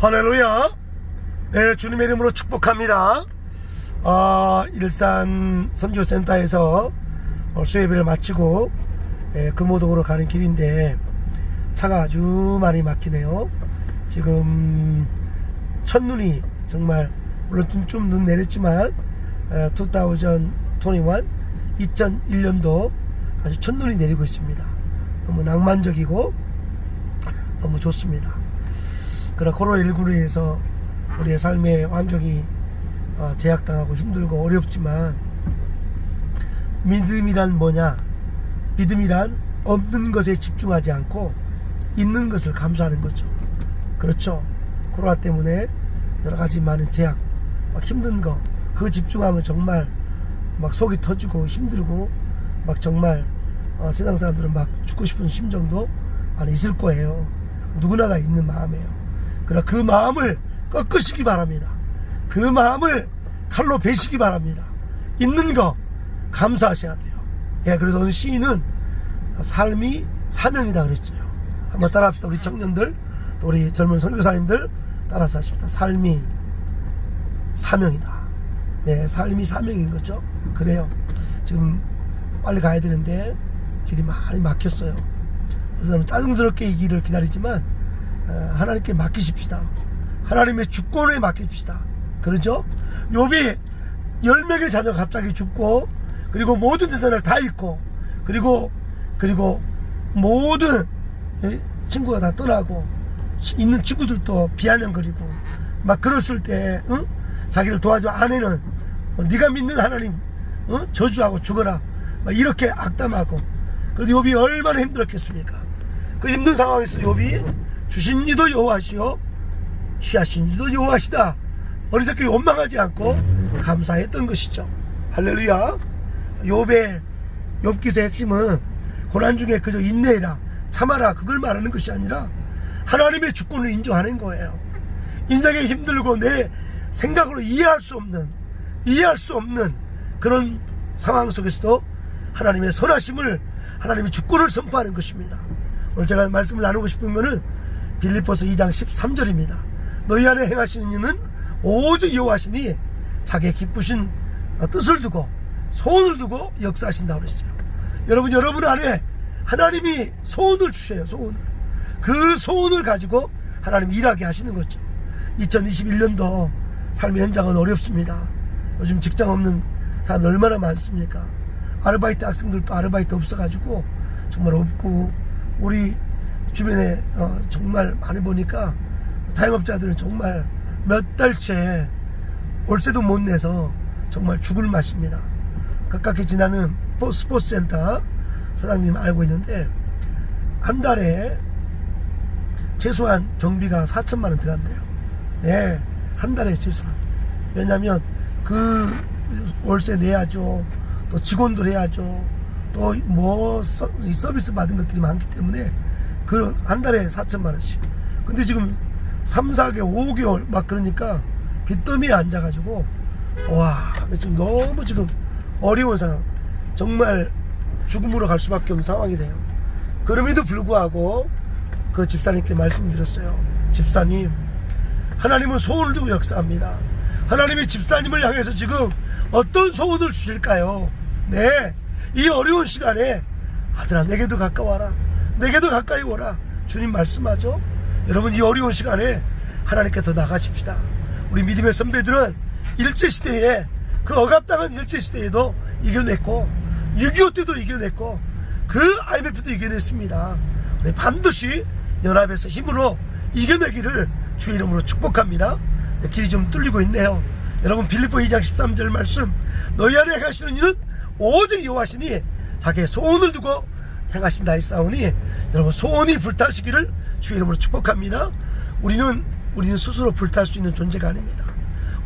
할렐루야. 네, 주님의 이름으로 축복합니다. 아, 일산 선교센터에서 어, 수예배를 마치고 예, 금호동으로 가는 길인데 차가 아주 많이 막히네요. 지금 첫눈이 정말 물론 좀 눈 내렸지만 어, 2021 2001년도 아주 첫눈이 내리고 있습니다. 너무 낭만적이고 너무 좋습니다. 그러나 코로나19로 인해서 우리의 삶의 환경이 어, 제약당하고 힘들고 어렵지만 믿음이란 뭐냐? 믿음이란 없는 것에 집중하지 않고 있는 것을 감사하는 거죠. 그렇죠. 코로나 때문에 여러 가지 많은 제약, 막 힘든 거, 그 집중하면 정말 막 속이 터지고 힘들고 막 정말 어, 세상 사람들은 막 죽고 싶은 심정도 많이 있을 거예요. 누구나 다 있는 마음이에요. 그러나 그 마음을 꺾으시기 바랍니다. 그 마음을 칼로 베시기 바랍니다. 있는 거 감사하셔야 돼요. 예, 그래서 오늘 시인은 삶이 사명이다 그랬어요. 한번 따라합시다. 우리 청년들, 또 우리 젊은 선교사님들 따라서 하십시다. 삶이 사명이다. 네, 삶이 사명인 거죠. 그래요. 지금 빨리 가야 되는데 길이 많이 막혔어요. 그래서 짜증스럽게 이 길을 기다리지만 어, 하나님께 맡기십시다. 하나님의 주권에 맡깁시다. 그러죠? 욥이 열 명의 자녀가 갑자기 죽고 그리고 모든 재산을 다 잃고 그리고 그리고 모든 예, 친구가 다 떠나고 치- 있는 친구들도 비아냥거리고 막 그랬을 때 응? 자기를 도와줘 아내는 어, 네가 믿는 하나님 어? 저주하고 죽어라 막 이렇게 악담하고 그래도 욥이 얼마나 힘들었겠습니까 그 힘든 상황에서 욥이 주신 이도 여호와시오. 취하신 이도 여호와시다. 어리석게 원망하지 않고 감사했던 것이죠. 할렐루야. 욥의 욥기의 핵심은 고난 중에 그저 인내해라 참아라 그걸 말하는 것이 아니라 하나님의 주권을 인정하는 거예요. 인생에 힘들고 내 생각으로 이해할 수 없는 이해할 수 없는 그런 상황 속에서도 하나님의 선하심을 하나님의 주권을 선포하는 것입니다. 오늘 제가 말씀을 나누고 싶은 것은 빌리포스 2장 13절입니다. 너희 안에 행하시는 이는 오직 여호와시니 자기의 기쁘신 뜻을 두고 소원을 두고 역사하신다고 그랬어요 여러분 여러분 안에 하나님이 소원을 주셔요 소원을. 그 소원을 가지고 하나님 일하게 하시는 거죠. 2021년도 삶의 현장은 어렵습니다. 요즘 직장 없는 사람 얼마나 많습니까? 아르바이트 학생들도 아르바이트 없어가지고 정말 없고 우리 주변에 어, 정말 많이 보니까 자영업자들은 정말 몇 달째 월세도 못 내서 정말 죽을 맛입니다. 가깝게 지나는 포- 스포츠 센터 사장님 알고 있는데 한 달에 최소한 경비가 4천만 원 들어간대요. 예, 한 달에 최소한. 왜냐면 그 월세 내야죠. 또 직원들 해야죠. 또 뭐 서비스 받은 것들이 많기 때문에 그 한 달에 4천만 원씩. 근데 지금 3, 4개월, 5개월 막 그러니까 빚더미에 앉아가지고 와 지금 너무 지금 어려운 상황. 정말 죽음으로 갈 수밖에 없는 상황이 돼요. 그럼에도 불구하고 그 집사님께 말씀드렸어요. 집사님, 하나님은 소원을 두고 역사합니다. 하나님이 집사님을 향해서 지금 어떤 소원을 주실까요? 네. 이 어려운 시간에 아들아, 내게도 가까워라. 내게도 가까이 오라. 주님 말씀하죠? 여러분, 이 어려운 시간에 하나님께 더 나가십시다. 우리 믿음의 선배들은 일제 시대에 그 억압당한 일제 시대에도 이겨냈고, 6.25 때도 이겨냈고, 그 IMF도 이겨냈습니다. 우리 반드시 연합에서 힘으로 이겨내기를 주의 이름으로 축복합니다. 네, 길이 좀 뚫리고 있네요. 여러분 빌립보 2장 13절 말씀 너희 안에 행하시는 이는 오직 여호와시니 자기의 소원을 두고 행하신다 했사오니 여러분 소원이 불타시기를 주의 이름으로 축복합니다. 우리는 우리는 스스로 불탈 수 있는 존재가 아닙니다.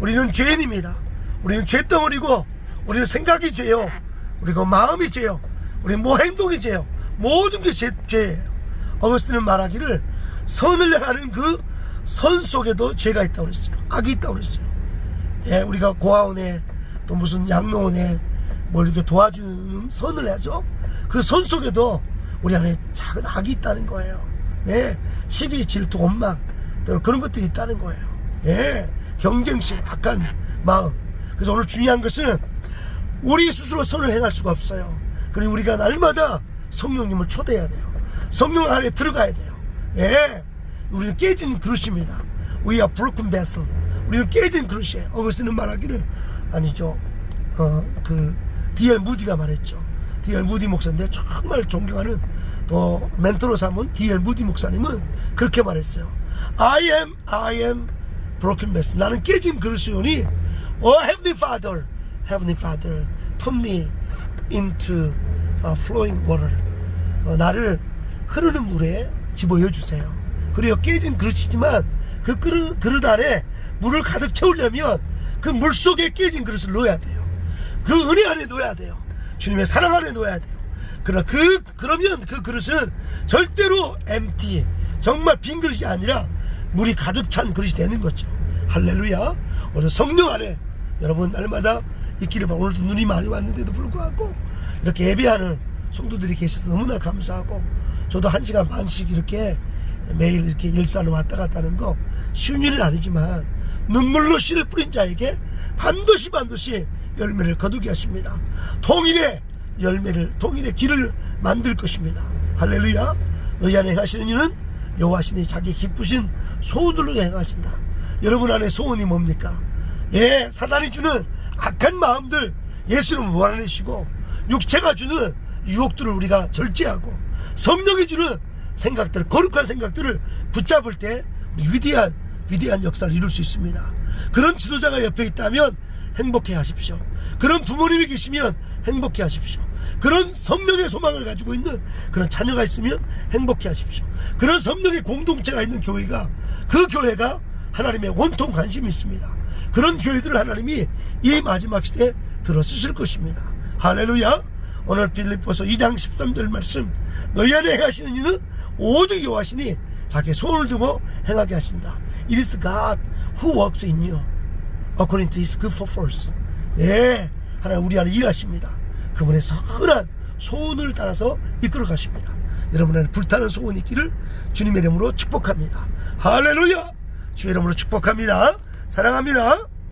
우리는 죄인입니다. 우리는 죄덩어리고 우리는 생각이 죄요. 우리가 마음이 죄요. 우리 뭐 행동이 죄요. 모든 게 죄, 죄예요. 어거스틴은 말하기를 선을 향하는 그 선 속에도 죄가 있다고 그랬어요. 악이 있다고 그랬어요. 예, 우리가 고아원에 또 무슨 양로원에 뭘 이렇게 도와주는 선을 해야죠. 그선 속에도 우리 안에 작은 악이 있다는 거예요. 네, 시기, 질투, 원망 또 그런 것들이 있다는 거예요. 예, 경쟁심, 악한 마음. 그래서 오늘 중요한 것은 우리 스스로 선을 행할 수가 없어요. 그리고 우리가 날마다 성령님을 초대해야 돼요. 성령 안에 들어가야 돼요. 예, 우리는 깨진 그릇입니다. We are broken vessel. 우리는 깨진 그릇이에요. 어거스는 말하기를 아니죠. 어, 그 D.L. 무디가 말했죠. D.L. 무디 목사인데 정말 존경하는 또 멘토로 삼은 D.L. 무디 목사님은 그렇게 말했어요. I am, I am broken vessel. 나는 깨진 그릇이오니, Oh Heavenly Father, Heavenly Father, put me into uh, flowing water. 어, 나를 흐르는 물에 집어여 주세요. 그리고 깨진 그릇이지만 그 그릇, 그릇 안에 물을 가득 채우려면 그 물 속에 깨진 그릇을 넣어야 돼요. 그 은혜 안에 넣어야 돼요. 주님의 사랑 안에 넣어야 돼요. 그러나 그 그러면 그 그릇은 절대로 empty 정말 빈 그릇이 아니라 물이 가득 찬 그릇이 되는 거죠. 할렐루야. 오늘 성령 안에 여러분 날마다 있기를 바 오늘도 눈이 많이 왔는데도 불구하고 이렇게 예배하는 성도들이 계셔서 너무나 감사하고 저도 한 시간 반씩 이렇게 매일 이렇게 일산을 왔다 갔다 하는 거 쉬운 일은 아니지만 눈물로 씨를 뿌린 자에게 반드시 반드시 열매를 거두게 하십니다. 통일의 열매를 통일의 길을 만들 것입니다. 할렐루야. 너희 안에 행하시는 이는 여호와시니 자기 기쁘신 소원들로 행하신다. 여러분 안에 소원이 뭡니까? 예, 사단이 주는 악한 마음들 예수를 몰아내시고 육체가 주는 유혹들을 우리가 절제하고 성령이 주는 생각들, 거룩한 생각들을 붙잡을 때 위대한 위대한 역사를 이룰 수 있습니다. 그런 지도자가 옆에 있다면 행복해 하십시오. 그런 부모님이 계시면 행복해 하십시오. 그런 성령의 소망을 가지고 있는 그런 자녀가 있으면 행복해 하십시오. 그런 성령의 공동체가 있는 교회가 그 교회가 하나님의 온통 관심이 있습니다. 그런 교회들을 하나님이 이 마지막 시대에 들어 쓰실 것입니다. 할렐루야. 오늘 빌립보서 2장 13절 말씀 너희 안에 행하시는 이는 오직 여호와시니 자기 손을 두고 행하게 하신다. It is God who works in you according to his good purpose. 네, 하나님 우리 안에 일하십니다. 그분의 선한 소원을 따라서 이끌어 가십니다. 여러분 안에 불타는 소원이 있기를 주님의 이름으로 축복합니다. 할렐루야! 주의 이름으로 축복합니다. 사랑합니다.